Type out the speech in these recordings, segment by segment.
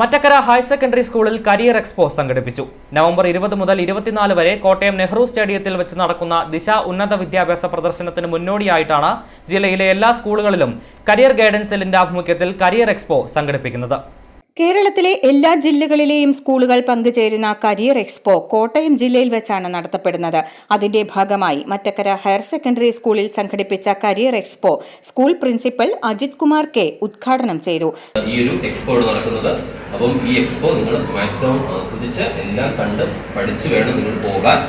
Mattakkara higher secondary സ്കൂളിൽ career expo സംഘടിപ്പിച്ചു. November ഇരുപത് മുതൽ ഇരുപത്തിനാല് വരെ കോട്ടയം നെഹ്റു സ്റ്റേഡിയത്തിൽ വെച്ച് നടക്കുന്ന ദിശ ഉന്നത വിദ്യാഭ്യാസ പ്രദർശനത്തിന് മുന്നോടിയായിട്ടാണ് ജില്ലയിലെ എല്ലാ സ്കൂളുകളിലും കരിയർ ഗൈഡൻസ് സെല്ലിന്റെ ആഭിമുഖ്യത്തിൽ കരിയർ എക്സ്പോ സംഘടിപ്പിക്കുന്നത്. കേരളത്തിലെ എല്ലാ ജില്ലകളിലെയും സ്കൂളുകൾ പങ്കുചേരുന്ന കരിയർ എക്സ്പോ കോട്ടയം ജില്ലയിൽ വെച്ചാണ് നടത്തപ്പെടുന്നത്. അതിന്റെ ഭാഗമായി മറ്റക്കര ഹയർ സെക്കൻഡറി സ്കൂളിൽ സംഘടിപ്പിച്ച career expo school principal Ajith Kumar K ഉദ്ഘാടനം ചെയ്തു. ഈ ഒരു എക്സ്പോ നടക്കുന്നത് അപ്പം ഈ എക്സ്പോ നിങ്ങൾ മാക്സിമം ആസ്വദിച്ച് എല്ലാം കണ്ട് പഠിച്ചു വേണം നിങ്ങൾ പോകാൻ.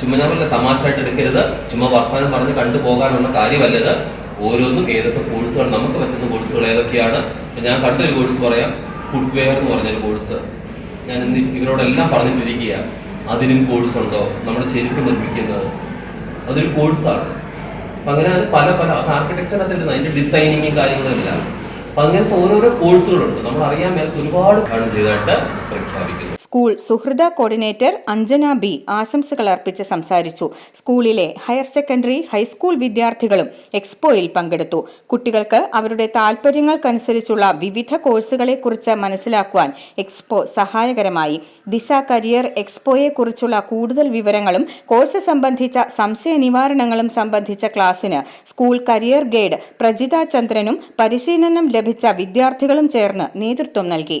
ചുമ്മാ ഞാൻ തമാശയായിട്ട് എടുക്കരുത്. ചുമ്മാ വർത്തമാനം പറഞ്ഞ് കണ്ടു പോകാനുള്ള കാര്യമല്ലത്. ഓരോന്നും ഏതൊക്കെ കോഴ്സുകൾ നമുക്ക് പറ്റുന്ന കോഴ്സുകൾ ഏതൊക്കെയാണ്? ഞാൻ കണ്ടൊരു കോഴ്സ് പറയാം. ഫുട്വെയർ എന്ന് പറഞ്ഞൊരു കോഴ്സ് ഞാൻ ഇന്ന് ഇവരോടെല്ലാം പറഞ്ഞിട്ടിരിക്കുക അതിനും കോഴ്സ് ഉണ്ടോ? നമ്മൾ ചെരുപ്പ് നിർമ്മിക്കുന്നത്. അതൊരു കോഴ്സാണ് അപ്പം അങ്ങനെ പല പല പല ആർക്കിടെക്ചറിനകത്ത് അതിന്റെ ഡിസൈനിങ്ങും കാര്യങ്ങളും എല്ലാം. അപ്പൊ അങ്ങനത്തെ ഓരോരോ കോഴ്സുകളുണ്ട് നമ്മൾ അറിയാൻ മേലത്ത് ഒരുപാട് കാണും ചെയ്തതായിട്ട് പ്രഖ്യാപിക്കുന്നത് സ്കൂൾ സുഹൃദ കോർഡിനേറ്റർ അഞ്ജന ബി ആശംസകൾ അർപ്പിച്ച് സംസാരിച്ചു. സ്കൂളിലെ ഹയർ സെക്കൻഡറി ഹൈസ്കൂൾ വിദ്യാർത്ഥികളും എക്സ്പോയിൽ പങ്കെടുത്തു. കുട്ടികൾക്ക് അവരുടെ താൽപ്പര്യങ്ങൾക്കനുസരിച്ചുള്ള വിവിധ കോഴ്സുകളെക്കുറിച്ച് മനസ്സിലാക്കുവാൻ എക്സ്പോ സഹായകരമായി. ദിശ കരിയർ എക്സ്പോയെക്കുറിച്ചുള്ള കൂടുതൽ വിവരങ്ങളും കോഴ്സ് സംബന്ധിച്ച സംശയ നിവാരണങ്ങളും സംബന്ധിച്ച ക്ലാസ്സിന് സ്കൂൾ കരിയർ ഗൈഡ് പ്രജിത ചന്ദ്രനും പരിശീലനം ലഭിച്ച വിദ്യാർത്ഥികളും ചേർന്ന് നേതൃത്വം നൽകി.